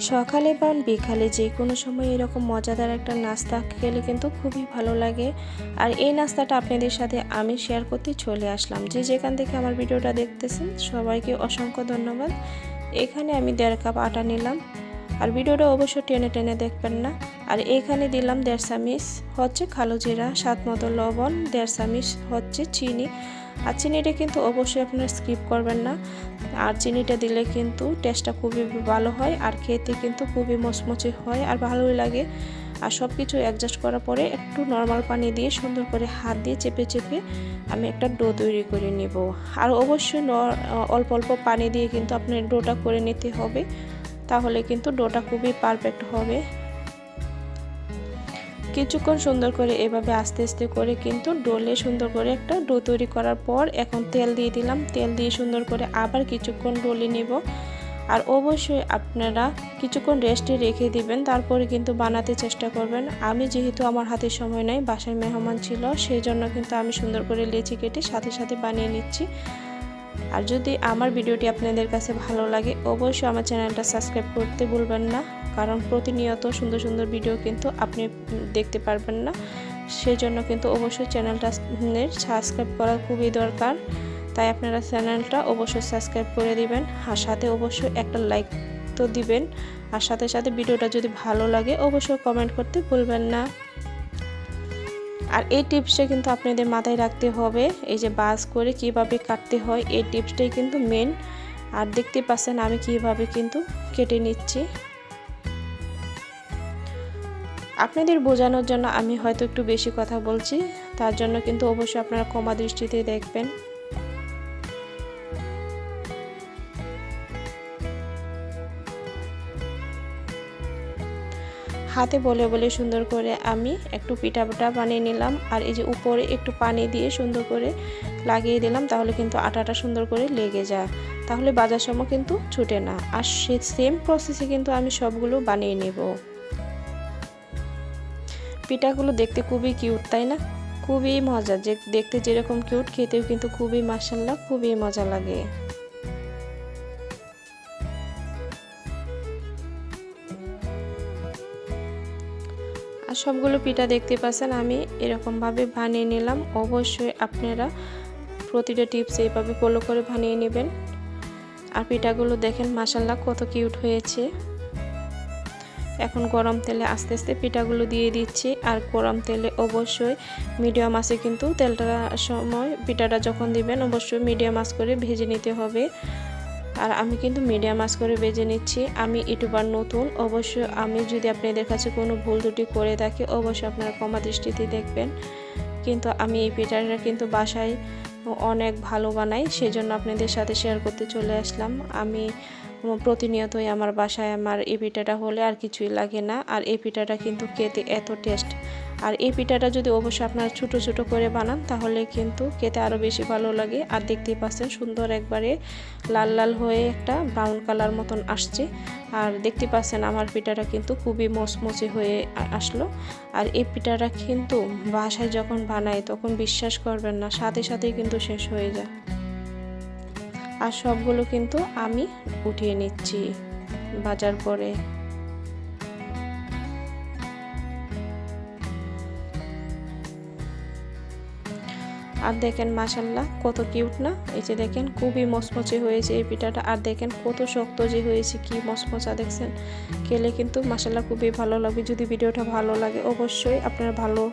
সকালে বা বিকালে যে কোনো সময় এরকম মজাদার একটা নাস্তা খেলে কিন্তু খুবই ভালো লাগে। আর এই নাস্তাটা আপনাদের সাথে আমি শেয়ার করতে চলে আসলাম। যে যেখান থেকে আমার ভিডিওটা দেখতেছেন, সবাইকে অসংখ্য ধন্যবাদ। এখানে আমি দেড় কাপ আটা নিলাম। আর ভিডিওটা অবশ্যই টেনে টেনে দেখবেন না। আর এখানে দিলাম দেড় চামিচ হচ্ছে কালো জিরা, স্বাদ মতো লবণ দেড় চামিচ হচ্ছে চিনি। আর চিনিটা কিন্তু অবশ্যই আপনারা স্কিপ করবেন না। আর চিনিটা দিলে কিন্তু টেস্টটা খুবই ভালো হয় আর খেতে কিন্তু খুবই মচমচে হয় আর ভালোই লাগে। আর সব কিছু অ্যাডজাস্ট করার পরে একটু নর্মাল পানি দিয়ে সুন্দর করে হাত দিয়ে চেপে চেপে আমি একটা ডো তৈরি করে নেব। আর অবশ্যই অল্প অল্প পানি দিয়ে কিন্তু আপনার ডোটা করে নিতে হবে। তাহলে কিন্তু ডোটা খুবই পারফেক্ট হবে। কিছুক্ষণ সুন্দর করে এভাবে আস্তে আস্তে করে কিন্তু ডোলে সুন্দর করে একটা ডো তৈরি করার পর এখন তেল দিয়ে দিলাম। তেল দিয়ে সুন্দর করে আবার কিছুক্ষণ ডোলে নেব। আর অবশ্যই আপনারা কিছুক্ষণ রেস্টে রেখে দিবেন, তারপরে কিন্তু বানাতে চেষ্টা করবেন। আমি যেহেতু আমার হাতে সময় নাই বাসায় মেহমান ছিল, সেই জন্য কিন্তু আমি সুন্দর করে লেচি কেটে সাথে সাথে বানিয়ে নিচ্ছি। আর যদি আমার ভিডিওটি আপনাদের কাছে ভালো লাগে, অবশ্যই আমার চ্যানেলটা সাবস্ক্রাইব করতে ভুলবেন না। কারণ প্রতিনিয়ত সুন্দর সুন্দর ভিডিও কিন্তু আপনি দেখতে পারবেন না। সেই জন্য কিন্তু অবশ্যই চ্যানেলটা সাবস্ক্রাইব করা খুবই দরকার। তাই আপনারা চ্যানেলটা অবশ্যই সাবস্ক্রাইব করে দিবেন আর সাথে অবশ্যই একটা লাইক তো দিবেন। আর সাথে সাথে ভিডিওটা যদি ভালো লাগে, অবশ্যই কমেন্ট করতে ভুলবেন না। আর এই টিপসটা কিন্তু আপনাদের মাথায় রাখতে হবে, এই যে বাস করে কীভাবে কাটতে হয়, এই টিপসটাই কিন্তু মেন আর দেখতে পাচ্ছেন আমি কীভাবে কিন্তু কেটে নিচ্ছি। আপনাদের বোঝানোর জন্য আমি হয়তো একটু বেশি কথা বলছি, তার জন্য কিন্তু অবশ্যই আপনারা কমা দৃষ্টিতে দেখবেন। হাতে বলে বলে সুন্দর করে আমি একটু পিঠাটা বানিয়ে নিলাম। আর এই যে উপরে একটু পানি দিয়ে সুন্দর করে লাগিয়ে দিলাম, তাহলে কিন্তু আটাটা সুন্দর করে লেগে যায়। তাহলে বাজার সময় কিন্তু ছুটে না। আর সে সেম প্রসেসে কিন্তু আমি সবগুলো বানিয়ে নেব। পিঠাগুলো দেখতে খুবই কিউট তাই না? খুবই মজা যে দেখতে যেরকম কিউট খেতেও কিন্তু খুবই মাসাল্লাহ খুবই মজা লাগে। সবগুলো পিঠা দেখতে পাচ্ছেন, আমি এরকমভাবে বানিয়ে নিলাম। অবশ্যই আপনারা প্রতিটা টিপস এইভাবে ফলো করে বানিয়ে নেবেন। আর পিঠাগুলো দেখেন মাসাল্লাহ কত কিউট হয়েছে। এখন গরম তেলে আস্তে আস্তে পিঠাগুলো দিয়ে দিচ্ছি। আর গরম তেলে অবশ্যই মিডিয়াম আছে কিন্তু তেলটা সময় পিঠাটা যখন দিবেন, অবশ্যই মিডিয়াম আঁচ করে ভেজে নিতে হবে। আর আমি কিন্তু মিডিয়াম আঁচ করে বেজে নিচ্ছি। আমি ইউটিউবার নতুন, অবশ্যই আমি যদি আপনাদের কাছে কোনো ভুল ত্রুটি করে থাকি, অবশ্যই আপনারা কমা দৃষ্টিতে দেখবেন। কিন্তু আমি এই পিঠাটা কিন্তু বাসায় অনেক ভালো বানাই, সেজন্য আপনাদের সাথে শেয়ার করতে চলে আসলাম। আমি প্রতিনিয়তই আমার বাসায় আমার এই পিঠাটা হলে আর কিছুই লাগে না। আর এই পিঠাটা কিন্তু খেতে এত টেস্ট আর এই পিঠাটা যদি অবশ্যই আপনারা ছোটো ছোটো করে বানান, তাহলে কিন্তু খেতে আরও বেশি ভালো লাগে। আর দেখতেই পাচ্ছেন সুন্দর একবারে লাল লাল হয়ে একটা ব্রাউন কালার মতন আসছে। আর দেখতে পাচ্ছেন আমার পিঠাটা কিন্তু খুবই মচমচে হয়ে আসলো। আর এই পিঠাটা কিন্তু বাসায় যখন বানায়, তখন বিশ্বাস করবেন না, সাথে সাথেই কিন্তু শেষ হয়ে যায়। আর সবগুলো কিন্তু আমি উঠিয়ে নিচ্ছি বাজার পরে আর দেখেন মাসাল্লাহ কত কিউট না? এই যে দেখেন, খুবই মচমচে হয়েছে এই পিঠাটা। আর দেখেন, কত শক্ত যে হয়েছে, কি মচমচা দেখছেন? খেলে কিন্তু মাসাল্লাহ খুবই ভালো লাগবে যদি ভিডিওটা ভালো লাগে, অবশ্যই আপনারা ভালো